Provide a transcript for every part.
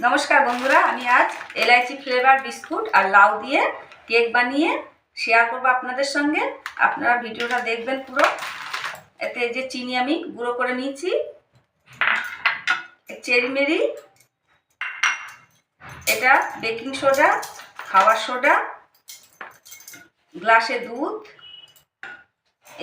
নমস্কার বন্ধুরা, আমি আজ এলাইচি ফ্লেভার বিস্কুট আর লাউ দিয়ে কেক বানিয়ে শেয়ার করব আপনাদের সঙ্গে। আপনারা ভিডিওটা দেখবেন পুরো। এতে যে চিনি আমি গুঁড়ো করে নিয়েছি, চেরি মেরি, এটা বেকিং সোডা খাবার সোডা, গ্লাসে দুধ,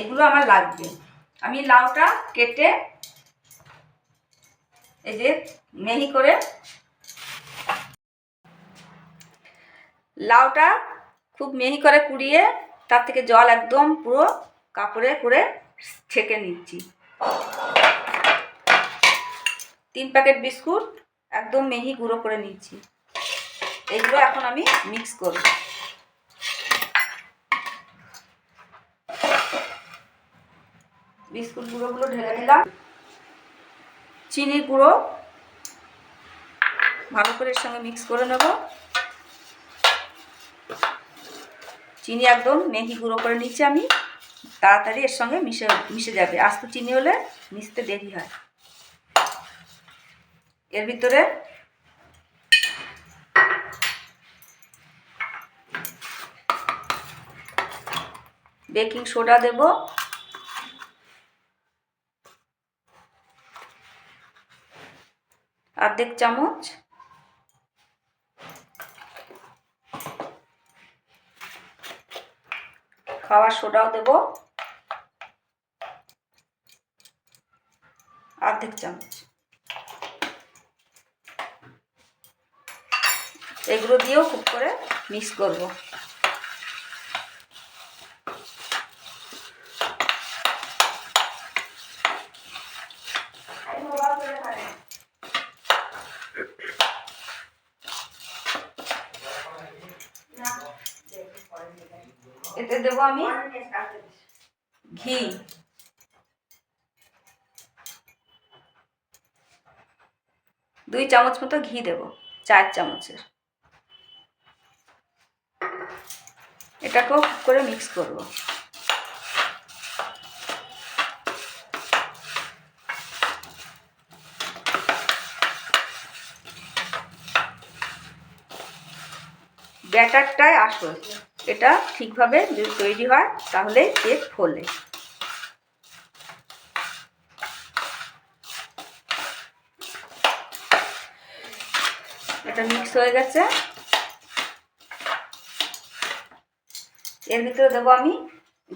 এগুলো আমার লাগবে। আমি লাউটা কেটে এই যে মেহি করে লাউটা খুব মিহি করে কুড়িয়ে তার থেকে জল একদম পুরো কাপড়ে করে ছেঁকে নিচ্ছি। তিন প্যাকেট বিস্কুট একদম মিহি গুঁড়ো করে নিচ্ছি। এগুলো এখন আমি মিক্স করব। বিস্কুট গুঁড়োগুলো ঢেলে দিলাম। চিনির গুঁড়ো ভালো করে এর সঙ্গে মিক্স করে নেব। চিনি একদম মেহি গুঁড়ো করে নিচ্ছি আমি। তাড়াতাড়ি এর সঙ্গে মিশে মিশে যাবে। আস্ত চিনি হলে মিশতে দেরি হয়। এর ভিতরে বেকিং সোডা দেব। অর্ধেক চামচ। খাওয়ার সোডাও দেব। অর্ধেক চামচ। এগুলো দিয়েও খুব করে মিক্স করব এতে দেবো আমি? ঘি। দুই চামচ মতো ঘি দেব, চার চামচের। এটাকেও করে মিক্স করব। ব্যাটারটাই আসল এটা ঠিকভাবে যদি তৈরি হয়, তাহলে কেক ফোলে। এটা মিক্স হয়ে গেছে। এর ভিতরে দেবো আমি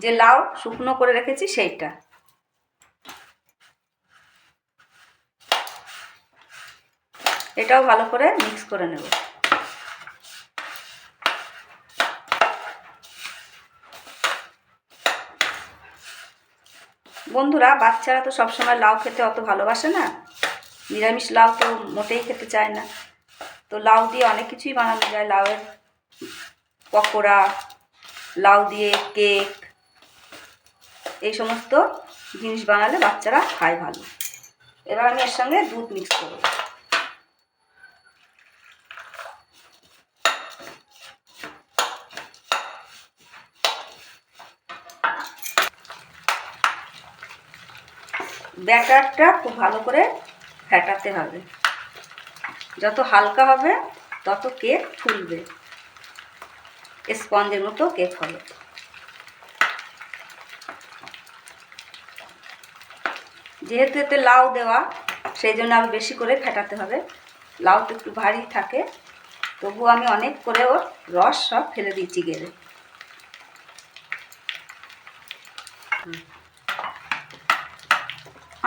যে লাউ শুকনো করে রেখেছি, সেইটা। এটাও ভালো করে মিক্স করে নেব। বন্ধুরা, বাচ্চারা তো সবসময় লাউ খেতে অত ভালোবাসে না। নিরামিষ লাউ তো মোটেই খেতে চায় না। তো লাউ দিয়ে অনেক কিছুই বানানো যায়। লাউয়ের পকোড়া, লাউ দিয়ে কেক, এই সমস্ত জিনিস বানালে বাচ্চারা খায় ভালো। এবার আমি এর সঙ্গে দুধ মিক্স করব। ব্যাটারটা খুব ভালো করে ফেটাতে হবে। যত হালকা হবে, তত কেক ফুলবে। স্পঞ্জের মতো কেক হবে। যেহেতু এতে লাউ দেওয়া, সেই জন্য আরও বেশি করে ফেটাতে হবে। লাউ তো একটু ভারী থাকে তবু আমি অনেক করে ওর রস সব ফেলে দিচ্ছি গেলে।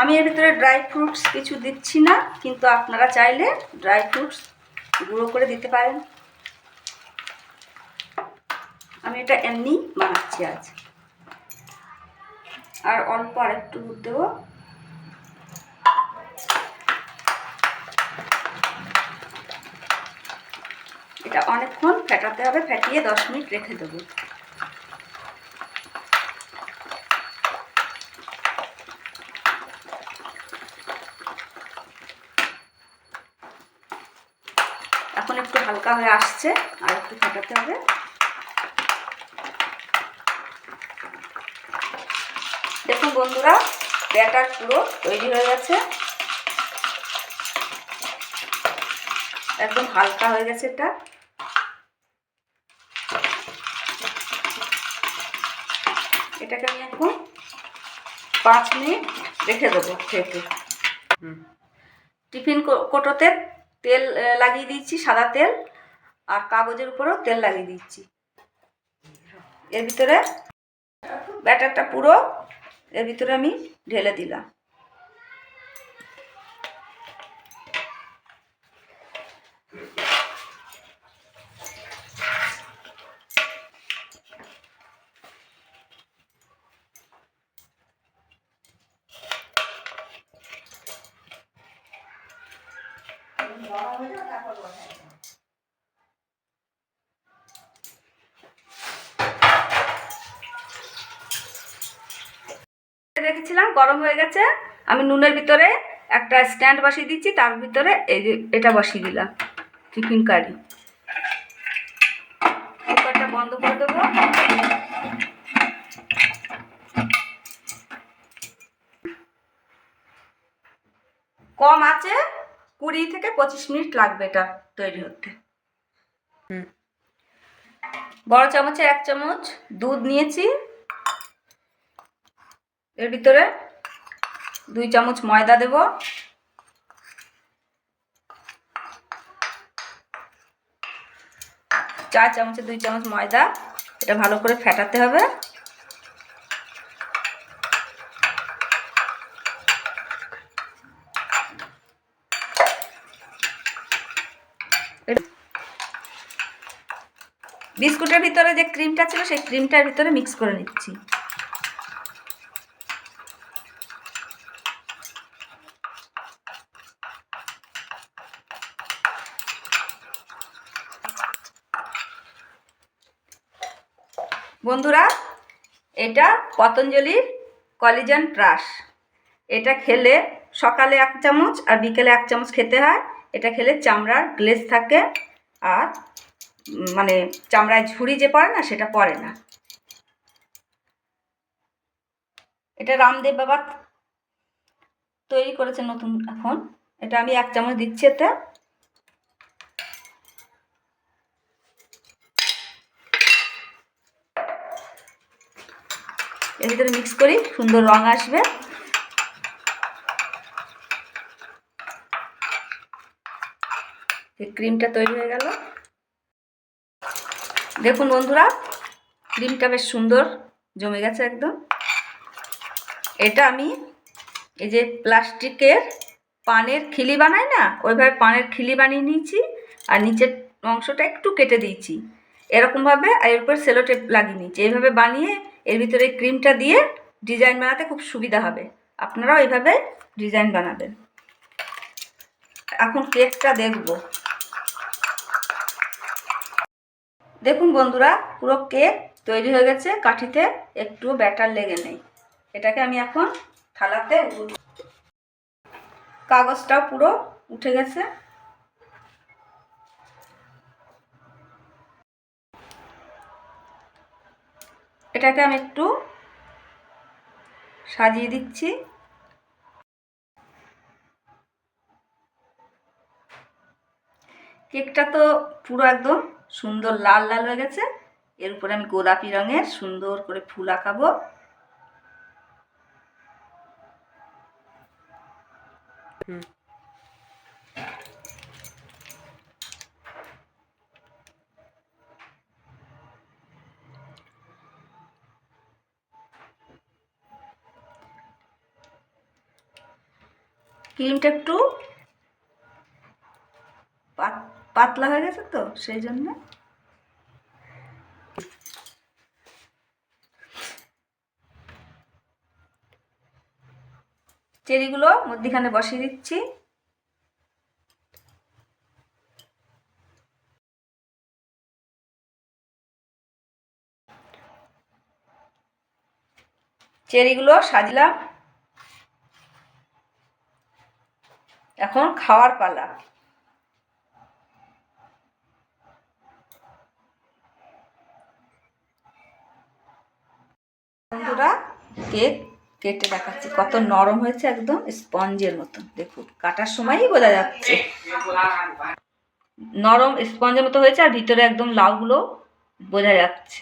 আমি এর ভিতরে ড্রাই ফ্রুটস কিছু দিচ্ছি না, কিন্তু আপনারা চাইলে ড্রাই ফ্রুটস গুঁড়ো করে দিতে পারেন। আমি এটা এমনি বানাচ্ছি আজ। আর অল্প আর একটু দুধ দেবো। এটা অনেকক্ষণ ফেটাতে হবে, ফেটিয়ে দশ মিনিট রেখে দেবো এখন একটু হালকা হয়ে আসছে, আর একটু ফেটাতে হবে। দেখুন বন্ধুরা, ব্যাটার পুরো তৈরি হয়ে গেছে। একদম হালকা হয়ে গেছে এটা। এটাকে আমি এখন পাঁচ মিনিট রেখে দেবো ঢেকে টিফিন কোটোতে তেল লাগিয়ে দিচ্ছি, সাদা তেল, আর কাগজের উপরেও তেল লাগিয়ে দিচ্ছি। এর ভিতরে ব্যাটারটা পুরো, এর ভিতরে আমি ঢেলে দিলাম। রেখেছিলাম, গরম হয়ে গেছে। আমি নুনের ভিতরে একটা স্ট্যান্ড বসিয়ে দিচ্ছি, তার ভিতরে এই যে এটা বসিয়ে দিলাম, টিফিন কারি। কুকারটা বন্ধ করে দেবো। কম আছে? কুড়ি থেকে পঁচিশ মিনিট লাগবে এটা তৈরি হতে। বড় চামচে এক চামচ দুধ নিয়েছি। এর ভিতরে দুই চামচ ময়দা দেব। চার চামচে দুই চামচ ময়দা, এটা ভালো করে ফেটাতে হবে। বিস্কুটের ভিতরে যে ক্রিমটা ছিল, সেই ক্রিমটার ভিতরে মিক্স করে নিচ্ছি। বন্ধুরা, এটা পতঞ্জলির কলিজান প্রাশ এটা খেলে সকালে এক চামচ আর বিকেলে এক চামচ খেতে হয়। এটা খেলে চামড়ার গ্লেজ থাকে আর মানে চামড়ায় ঝুড়ি যে পড়ে না, সেটা পড়ে না। এটা রামদেব বাবা তৈরি করেছে নতুন এখন। এটা আমি এক চামচ দিচ্ছি এতে। এর ভিতরে মিক্স করি, সুন্দর রং আসবে। ক্রিমটা তৈরি হয়ে গেল। দেখুন বন্ধুরা, ক্রিমটা বেশ সুন্দর জমে গেছে একদম। এটা আমি এই যে প্লাস্টিকের পানের খিলি বানাই না, ওইভাবে পানের খিলি বানিয়ে নিয়েছি আর নিচের অংশটা একটু কেটে দিয়েছি। এরকমভাবে আর এর উপর সেলো টেপ লাগিয়ে নিয়েছি। এইভাবে বানিয়ে এর ভিতরে ক্রিমটা দিয়ে ডিজাইন বানাতে খুব সুবিধা হবে। আপনারাও এইভাবে ডিজাইন বানাবেন। এখন কেকটা দেখব। দেখুন বন্ধুরা, পুরো কেক তৈরি হয়ে গেছে। কাঠিতে একটুও ব্যাটার লেগে নেই। এটাকে আমি এখন থালাতে কাগজটাও পুরো উঠে গেছে। এটাকে আমি একটু সাজিয়ে দিচ্ছি। কেকটা তো পুরো একদম সুন্দর লাল লাল হয়ে গেছে। এর উপরে আমি গোলাপি রঙের সুন্দর করে ফুল আঁকাবো। ক্রিমটা একটু পাতলা হয়ে গেছে তো, সেই জন্য। চেরিগুলো মধ্যিখানে বসিয়ে দিচ্ছি। চেরিগুলো সাজলাম। এখন খাওয়ার পালা। বন্ধুরা কেক কেটে দেখাচ্ছি। কত নরম হয়েছে একদম স্পঞ্জের মতো দেখুন, কাটার সময়ই বোঝা যাচ্ছে। নরম স্পঞ্জের মতো হয়েছে আর ভিতরে একদম লাউগুলো বোঝা যাচ্ছে।